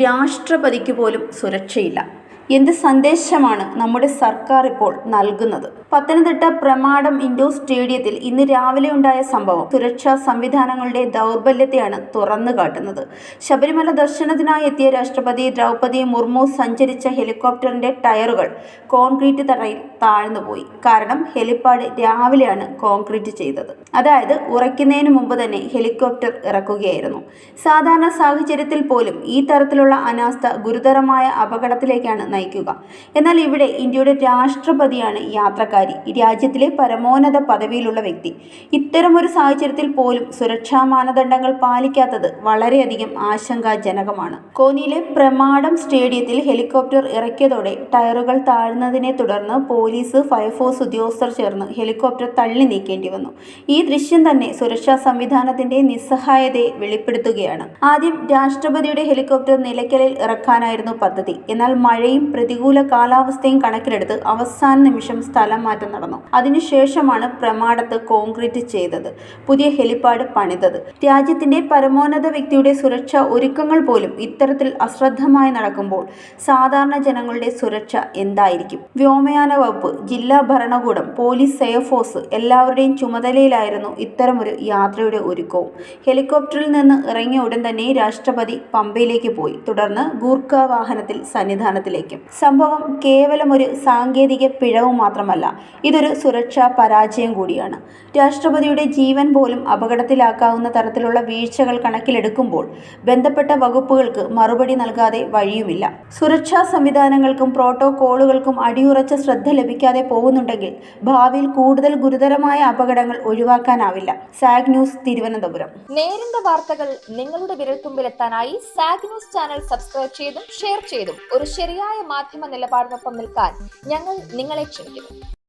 രാഷ്ട്രപതിക്ക് പോലും സുരക്ഷയില്ല. എന്ത് സന്ദേശമാണ് നമ്മുടെ സർക്കാർ ഇപ്പോൾ നൽകുന്നത്? പത്തനംതിട്ട പ്രമാടം ഇൻഡോർ സ്റ്റേഡിയത്തിൽ ഇന്ന് രാവിലെ ഉണ്ടായ സംഭവം സുരക്ഷാ സംവിധാനങ്ങളുടെ ദൗർബല്യത്തെയാണ് തുറന്നു കാട്ടുന്നത്. ശബരിമല ദർശനത്തിനായി എത്തിയ രാഷ്ട്രപതി ദ്രൗപദി മുർമു സഞ്ചരിച്ച ഹെലികോപ്റ്ററിന്റെ ടയറുകൾ കോൺക്രീറ്റ് തറയിൽ താഴ്ന്നുപോയി. കാരണം ഹെലിപ്പാഡ് രാവിലെയാണ് കോൺക്രീറ്റ് ചെയ്തത്. അതായത് ഉറയ്ക്കുന്നതിന് മുമ്പ് തന്നെ ഹെലികോപ്റ്റർ ഇറക്കുകയായിരുന്നു. സാധാരണ സാഹചര്യത്തിൽ പോലും ഈ തരത്തിലുള്ള അനാസ്ഥ ഗുരുതരമായ അപകടത്തിലേക്കാണ് നയിക്കുക എന്നാൽ ഇവിടെ ഇന്ത്യയുടെ രാഷ്ട്രപതിയാണ് യാത്രക്കാരി. രാജ്യത്തിലെ പരമോന്നത പദവിയിലുള്ള വ്യക്തി. ഇത്തരമൊരു സാഹചര്യത്തിൽ പോലും സുരക്ഷാ മാനദണ്ഡങ്ങൾ പാലിക്കാത്തത് വളരെയധികം ആശങ്കാജനകമാണ്. കോന്നിയിലെ പ്രമാടം സ്റ്റേഡിയത്തിൽ ഹെലികോപ്റ്റർ ഇറക്കിയതോടെ ടയറുകൾ താഴ്ന്നതിനെ തുടർന്ന് പോലീസ് ഫയർഫോഴ്സ് ഉദ്യോഗസ്ഥർ ചേർന്ന് ഹെലികോപ്റ്റർ തള്ളി നീക്കേണ്ടി വന്നു. ഈ ദൃശ്യം തന്നെ സുരക്ഷാ സംവിധാനത്തിന്റെ നിസ്സഹായതയെ വെളിപ്പെടുത്തുകയാണ്. ആദ്യം രാഷ്ട്രപതിയുടെ ഹെലികോപ്റ്റർ നിലയ്ക്കലിൽ ഇറക്കാനായിരുന്നു പദ്ധതി. എന്നാൽ മഴയും പ്രതികൂല കാലാവസ്ഥയും കണക്കിലെടുത്ത് അവസാന നിമിഷം സ്ഥലം മാറ്റം നടന്നു. അതിനുശേഷമാണ് പ്രമാടത്ത് കോൺക്രീറ്റ് ചെയ്തത്. പുതിയ ഹെലിപ്പാഡ് പണിതത്. രാജ്യത്തിന്റെ പരമോന്നത വ്യക്തിയുടെ സുരക്ഷാ ഒരുക്കങ്ങൾ പോലും ഇത്തരത്തിൽ അശ്രദ്ധമായി നടക്കുമ്പോൾ സാധാരണ ജനങ്ങളുടെ സുരക്ഷ എന്തായിരിക്കും? വ്യോമയാന വകുപ്പ് ജില്ലാ ഭരണകൂടം പോലീസ് സേഫോഴ്സ് എല്ലാവരുടെയും ചുമതലയിലായിരുന്നു ഇത്തരമൊരു യാത്രയുടെ ഒരുക്കവും. ഹെലികോപ്റ്ററിൽ നിന്ന് ഇറങ്ങിയ ഉടൻ തന്നെ രാഷ്ട്രപതി പമ്പയിലേക്ക് പോയി. തുടർന്ന് ഗൂർഖ വാഹനത്തിൽ സന്നിധാനത്തിലേക്കും. സംഭവം കേവലം ഒരു സാങ്കേതിക പിഴവ് മാത്രമല്ല ഇതൊരു സുരക്ഷാ പരാജയം കൂടിയാണ്. രാഷ്ട്രപതിയുടെ ജീവൻ പോലും അപകടത്തിലാക്കാവുന്ന തരത്തിലുള്ള വീഴ്ചകൾ കണക്കിലെടുക്കുമ്പോൾ ബന്ധപ്പെട്ട വകുപ്പുകൾക്ക് മറുപടി നൽകാതെ വഴിയുമില്ല. സുരക്ഷാ സംവിധാനങ്ങൾക്കും പ്രോട്ടോകോളുകൾക്കും അടിയുറച്ച ശ്രദ്ധ ലഭിക്കാതെ പോകുന്നുണ്ടെങ്കിൽ ഭാവിയിൽ കൂടുതൽ ഗുരുതരമായ അപകടങ്ങൾ ഒഴിവാക്കാനാവില്ല. Zag news Thiruvananthapuram. നേരിന്റെ വാർത്തകൾ നിങ്ങളുടെ വിരൽത്തുമ്പിലെത്താനായി സാഗ് ന്യൂസ് ചാനൽ സബ്സ്ക്രൈബ് ചെയ്തും ഷെയർ ചെയ്തും ഒരു ശരിയായ മാധ്യമ നിലപാടിനൊപ്പം നിൽക്കാൻ ഞങ്ങൾ നിങ്ങളെ ക്ഷണിക്കുന്നു.